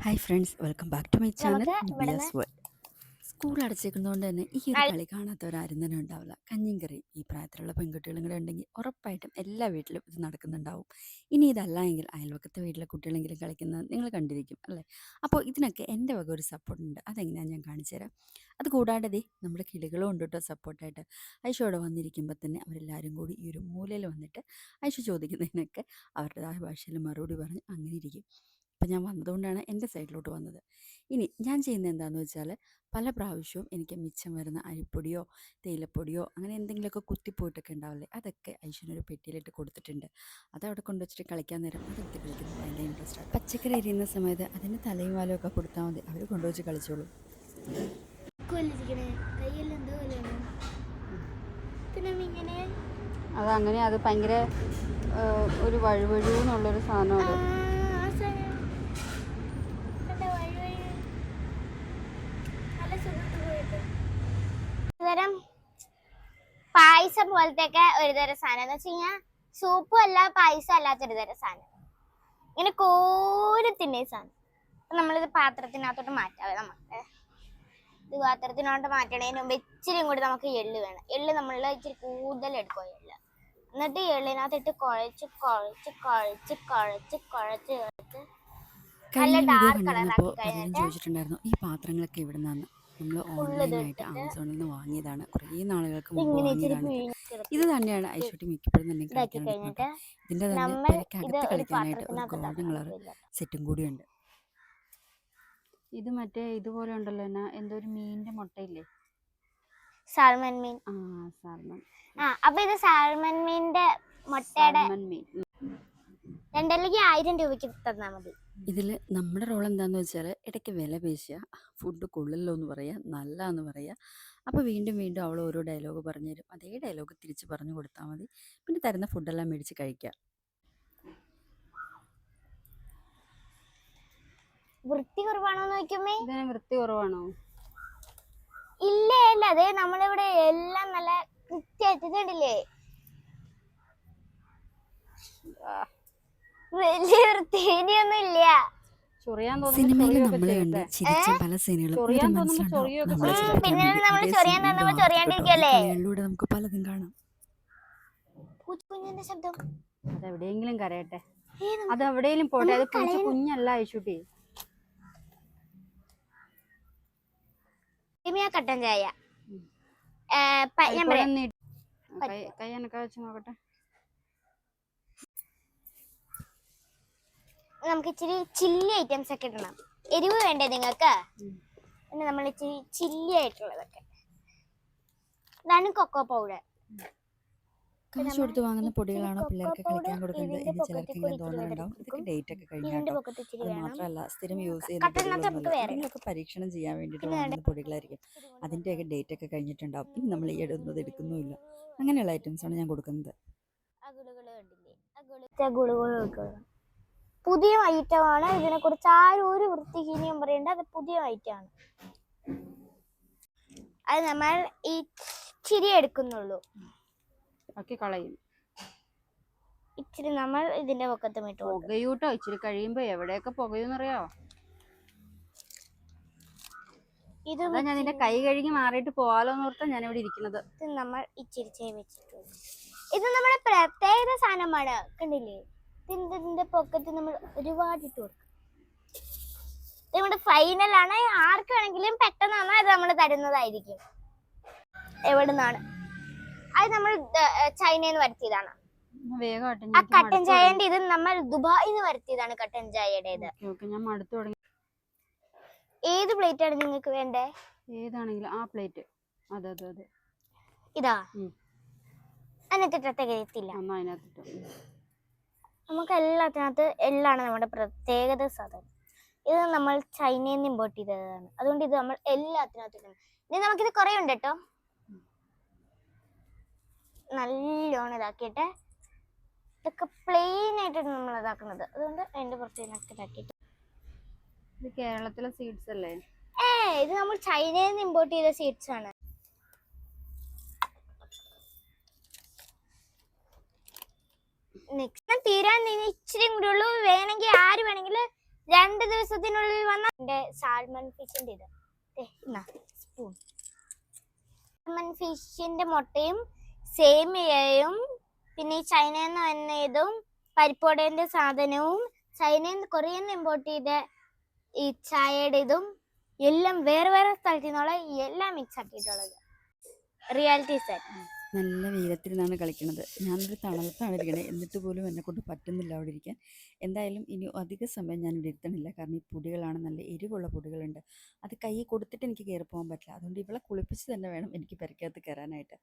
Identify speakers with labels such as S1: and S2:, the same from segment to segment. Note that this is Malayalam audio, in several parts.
S1: Hi friends welcome back to my channel
S2: one
S1: B's world school അടച്ചേക്കുന്നതുകൊണ്ട് തന്നെ ഈ ഒരു
S2: കളി-
S1: കാണാത്തവരാരും തന്നെ ഉണ്ടാവില്ല. കഞ്ഞിയും കറി ഈ പ്രായത്തിലുള്ള പെൺകുട്ടികളും കൂടെ ഉണ്ടെങ്കിൽ ഉറപ്പായിട്ടും എല്ലാ വീട്ടിലും ഇത് നടക്കുന്നുണ്ടാവും. ഇനി ഇതല്ല എങ്കിൽ അയൽവക്കത്തെ വീട്ടിലെ കുട്ടികളെങ്കിലും കളിക്കുന്നത് നിങ്ങൾ കണ്ടിരിക്കും അല്ലേ? അപ്പോൾ ഇതിനൊക്കെ എന്റെ വക ഒരു സപ്പോർട്ട് ഉണ്ട്. അതെങ്ങനെയാണെന്ന് ഞാൻ കാണിച്ചു തരാം. അത് കൂടാതെ ദേ നമ്മുടെ കിളികളും ഉണ്ട് കേട്ടോ സപ്പോർട്ടായിട്ട് ഐഷോ അവിടെ വന്നിരിക്കുമ്പോൾ തന്നെ അവരെല്ലാവരും കൂടി ഈ ഒരു മൂലയിൽ വന്നിട്ട് ഐഷ ചോദിക്കുന്നതിനൊക്കെ അവരുടേതായ ഭാഷയിൽ മറുപടി പറഞ്ഞ് അങ്ങനെ ഇരിക്കും. അപ്പം ഞാൻ വന്നതുകൊണ്ടാണ് എന്റെ സൈഡിലോട്ട് വന്നത്. ഇനി ഞാൻ ചെയ്യുന്നത് എന്താണെന്ന് വെച്ചാൽ പല പ്രാവശ്യവും എനിക്ക് മിച്ചം വരുന്ന അരിപ്പൊടിയോ തേയിലപ്പൊടിയോ അങ്ങനെ എന്തെങ്കിലുമൊക്കെ കുത്തിപ്പോയിട്ടൊക്കെ ഉണ്ടാവില്ലേ അതൊക്കെ ഐശ്വര്യനൊരു പെട്ടിയിലിട്ട് കൊടുത്തിട്ടുണ്ട്. അത് അവിടെ കൊണ്ടുവച്ചിട്ട് കളിക്കാൻ നേരം അതെടുത്ത് കളിക്കുന്നത് ഭയങ്കര ഇൻട്രസ്റ്റ് ആണ്. പച്ചക്കറി എരിയുന്ന സമയത്ത് അതിന് തലയും വാലും ഒക്കെ കൊടുത്താൽ മതി അവർ കൊണ്ടുവച്ച് കളിച്ചോളൂ.
S2: അതങ്ങനെ
S1: അത് അങ്ങനെ അത് ഭയങ്കര ഒരു വഴുവഴുന്നുള്ളൊരു സാധനം
S2: ആ, ആ സാധനം. കണ്ടോ, വഴി വഴി. നല്ല സുഖത്ത് പോയിട്ട്. ഒരുതരം പായസം പോലത്തെ ഒക്കെ ഒരുതരം സാധനം. എന്ന് വെച്ച് കഴിഞ്ഞാൽ സൂപ്പും അല്ല പായസം അല്ലാത്തൊരു തരം സാധനം. ഇങ്ങനെ കോരി തിന്നേ സാധനം. നമ്മളിത് പാത്രത്തിനകത്തോട്ട് മാറ്റാവേ നമുക്ക് ഇത് പാത്രത്തിനോട്ട് മാറ്റണതിന് മുമ്പ് ഇച്ചിരി കൂടി നമുക്ക് എള്ള് വേണം. എള്ള് നമ്മൾ ഇച്ചിരി കൂടുതൽ എടുക്കുക എള്ള്. എന്നിട്ട് എള്ളിനകത്തിട്ട് കുഴച്ച് കുഴച്ച് കുഴച്ച് കുഴച്ച് കുഴച്ച് കുഴച്ച് നല്ല ഡാർക്ക്
S1: കളറാക്കി
S2: കഴിഞ്ഞിട്ട്
S1: ചോദിച്ചിട്ടുണ്ടായിരുന്നു ഈ പാത്രങ്ങളൊക്കെ ഇവിടെ നിന്നാണ് നമ്മൾ ഓൺലൈനായിട്ട് ആമസോണിൽ നിന്ന് വാങ്ങിയതാണ്. കുറേ നാളുകൾക്ക് മുമ്പ് വാങ്ങിയതാണ് ഇത് തന്നെയാണ് ഐശ്വട്ടി മിക്കപ്പോഴും തന്നെ ഇതിന്റെ തന്നെ പെരക്കകത്ത് കളിക്കാനായിട്ട് ഒരു ഗോൾഡൻ കളർ സെറ്റും കൂടിയുണ്ട് ഇത് മറ്റേ ഇതുപോലെ ഉണ്ടല്ലോ എന്നാ എന്തോ ഒരു മീനിന്റെ മുട്ടയില്ലേ?
S2: സാൽമൺ മീൻ.
S1: ആ സാൽമൺ.
S2: ആ അപ്പൊ ഇത് സാൽമൺ മീനിന്റെ മുട്ടയുടെ
S1: മീൻ.
S2: രണ്ടല്ലെങ്കിൽ ആയിരം രൂപയ്ക്ക് തന്നാ മതി.
S1: ഇതിൽ നമ്മുടെ റോൾ എന്താണെന്ന് വെച്ചാൽ ഇടയ്ക്ക് വില പേശുക. ഫുഡ് കൊള്ളില്ലോ എന്ന് പറയുക നല്ല എന്ന് പറയുക. അപ്പോൾ വീണ്ടും വീണ്ടും അവൾ ഓരോ ഡയലോഗ് പറഞ്ഞു തരും. അതേ ഡയലോഗ് തിരിച്ച് പറഞ്ഞു കൊടുത്താൽ മതി. പിന്നെ തരുന്ന ഫുഡെല്ലാം മേടിച്ച് കഴിക്കുക
S2: വൃത്തി കുറവാണോ നോക്കുമ്പേ
S1: ഇതിന് വൃത്തി കുറവാണോ?
S2: ഇല്ല ഇല്ല. അതെ നമ്മളിവിടെ എല്ലാം നല്ല കൃത്യമായിട്ട് കണ്ടില്ലേ? വലിയ ഇല്ല
S1: സിനിമയിൽ കണ്ട് ചിരിച്ച പല സീനുകളും നമുക്ക് പലതും കാണാം.
S2: പൂച്ചക്കുഞ്ഞിന്റെ ശബ്ദം.
S3: അതെവിടെയെങ്കിലും കരയട്ടെ. അത് എവിടെയെങ്കിലും പോട്ടെ. അത് പൂച്ച കുഞ്ഞല്ല ഐശുട്ടി
S2: കട്ടൻ ചായ. ഞാൻ പറയാം.
S3: കൈ എനക്കാ വെച്ച് നോക്കട്ടെ.
S2: നമുക്ക് ഇച്ചിരി ചില്ലി ഐറ്റംസ് ഒക്കെ ഇടണം. എരിവ് വേണ്ടേ നിങ്ങൾക്ക്? പിന്നെ നമ്മൾ ഇച്ചിരി ചില്ലി ആയിട്ടുള്ളതൊക്കെ. ഇതാണ് കൊക്കോ പൗഡർ
S1: കാശ് കൊടുത്ത് വാങ്ങുന്ന പൊടികളാണോ പിള്ളേർക്ക് കളിക്കാൻ കൊടുക്കുന്നത്? എന്ന് ചിലർക്കെങ്കിലും ഇതൊക്കെ ഡേറ്റ് ഒക്കെ അത് മാത്രമല്ല സ്ഥിരം യൂസ് ചെയ്യുന്ന പരീക്ഷണം ചെയ്യാൻ വേണ്ടിയിട്ട്
S2: പിന്നെ
S1: വാങ്ങുന്ന പൊടികളായിരിക്കും. അതിന്റെയൊക്കെ ഡേറ്റ് ഒക്കെ കഴിഞ്ഞിട്ടുണ്ടാവും. ഇനി നമ്മൾ ഈ ഇടുന്നത് എടുക്കുന്നുമില്ല. അങ്ങനെയുള്ള ഐറ്റംസ് ആണ് ഞാൻ കൊടുക്കുന്നത്.
S2: ഗുളുകൾ പുതിയ ഐറ്റമാണ്. ഇതിനെ കുറിച്ച് ആരും ഒരു വൃത്തിഹീനിയും പറയേണ്ട. അത് പുതിയ ഐറ്റമാണ്. അത് നമ്മൾ ഈ ചിരി എടുക്കുന്നുള്ളൂ.
S3: കളയും.
S2: ഇച്ചിരി നമ്മൾ ഇതിന്റെ പൊക്കത്ത് ഇട്ട് കൊടുക്കും.
S3: പുകയൂട്ടോ? ഇച്ചിരി കഴിയുമ്പോ എവിടെയൊക്കെ പുകയൂന്നറിയോ
S2: ഇത്
S3: അതാ ഞാൻ നിന്റെ കൈ കഴുകി മാറിയിട്ട് പോവാലോന്ന് ഓർത്താ ഞാൻ ഇവിടെ ഇരിക്കുന്നത്.
S2: ഇത് നമ്മൾ ഇച്ചിരി വെച്ചിട്ടുണ്ട്. ഇത് നമ്മുടെ പ്രത്യേക സാധനമാണ്. കണ്ടില്ലേ? ഇതിന്റെ പൊക്കത്ത് നമ്മൾ ഒരുപാട് ഇട്ട് കൊടുക്കും. ഇത് നമ്മുടെ ഫൈനൽ ആണ്. ആർക്ക് വേണമെങ്കിലും പെട്ടെന്ന് വന്നാൽ അത് നമ്മൾ തരുന്നതായിരിക്കും. എവിടെ നിന്നാണ് അത് നമ്മൾ ചൈനയിൽ നിന്ന് വരുത്തിയതാണ്. ആ കട്ടൻ ചായന്റെ ഇത് നമ്മൾ ദുബായിൽ നിന്ന് വരുത്തിയതാണ് കട്ടൻ ചായയുടേത്
S3: മടുത്തു
S2: ഏത് പ്ലേറ്റ് ആണ് നിങ്ങൾക്ക് വേണ്ടേ?
S3: ഏതാണെങ്കിലും ആ പ്ലേറ്റ് അതെ അതെ അതെ.
S2: ഇതാ. അതിനകത്ത്
S3: അതിനകത്തിട്ട്.
S2: നമുക്ക് എല്ലാത്തിനകത്ത് എല്ലാണ് നമ്മുടെ പ്രത്യേകത സാധനം. ഇത് നമ്മൾ ചൈനയിൽ നിന്ന് ഇമ്പോർട്ട് ചെയ്തതാണ്. അതുകൊണ്ട് ഇത് നമ്മൾ എല്ലാത്തിനകത്തും. ഇനി നമുക്കിത് കുറേ ഉണ്ട് കേട്ടോ. നല്ലോണം ഇതാക്കിയിട്ട് ഇതൊക്കെ പ്ലെയിൻ ആയിട്ടാണ് നമ്മൾ ഇതാക്കുന്നത്. അതുകൊണ്ട് പുറത്ത് ഇതിനൊക്കെ ഇതാക്കിയിട്ട്
S3: ഇത് കേരളത്തിലെ സീഡ്സ് അല്ലേ?
S2: ഏ ഇത് നമ്മൾ ചൈനയിൽ നിന്ന് ഇമ്പോർട്ട് ചെയ്ത സീഡ്സ് ആണ്. നെക്സ്റ്റ് തീരാൻ ഇച്ചിരി കൂടി ഉള്ളൂ. വേണമെങ്കിൽ ആര് വേണമെങ്കിൽ രണ്ട് ദിവസത്തിനുള്ളിൽ വന്ന എന്റെ സാൽമൺ ഫിഷിന്റെ ഇത്. സ്പൂൺ സാൽമൺ ഫിഷിന്റെ മുട്ടയും സേമിയയും പിന്നെ ചൈനയിൽ നിന്ന് വന്ന ഇതും പരിപ്പോടേന്റെ സാധനവും ചൈനയിൽ നിന്ന് ഇമ്പോർട്ട് ചെയ്ത ഈ ചായയുടെ ഇതും എല്ലാം വേറെ വേറെ സ്ഥലത്തു നിന്നുള്ള എല്ലാം മിക്സ് ആക്കിയിട്ടുള്ളത്. റിയാലിറ്റി സെറ്റ്
S1: നല്ല വെയിലത്തിരുന്നാണ് കളിക്കുന്നത് ഞാനൊരു തണലത്താണ് ഇരിക്കണേ എന്നിട്ട് പോലും എന്നെ കൊണ്ട് പറ്റുന്നില്ല അവിടെ ഇരിക്കാൻ. എന്തായാലും ഇനി അധിക സമയം ഞാൻ ഇവിടെ ഇരുത്തണില്ല. കാരണം ഈ പൊടികളാണ് നല്ല എരിവുള്ള പൊടികളുണ്ട്. അത് കൈ കൊടുത്തിട്ട് എനിക്ക് കയറി പോകാൻ പറ്റില്ല. അതുകൊണ്ട് ഇവളെ കുളിപ്പിച്ച് തന്നെ വേണം എനിക്ക് പെരക്കകത്ത് കയറാനായിട്ട്.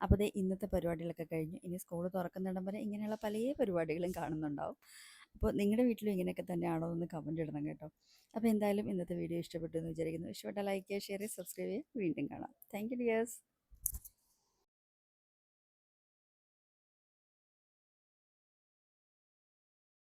S1: അപ്പോൾ ദേ ഇന്നത്തെ പരിപാടികളൊക്കെ കഴിഞ്ഞു. ഇനി സ്കൂൾ തുറക്കുന്നിടം വരെ ഇങ്ങനെയുള്ള പല പരിപാടികളും കാണുന്നുണ്ടാവും. അപ്പോൾ നിങ്ങളുടെ വീട്ടിലും ഇങ്ങനെയൊക്കെ തന്നെയാണോ എന്ന് കമന്റ് ഇടണം കേട്ടോ. അപ്പോൾ എന്തായാലും ഇന്നത്തെ വീഡിയോ ഇഷ്ടപ്പെട്ടു എന്ന് വിചാരിക്കുന്നു. ഇഷ്ടപ്പെട്ട ലൈക്ക് ചെയ്യുക ഷെയർ ചെയ്യുക സബ്സ്ക്രൈബ് ചെയ്യുക. വീണ്ടും കാണാം. Thank you dears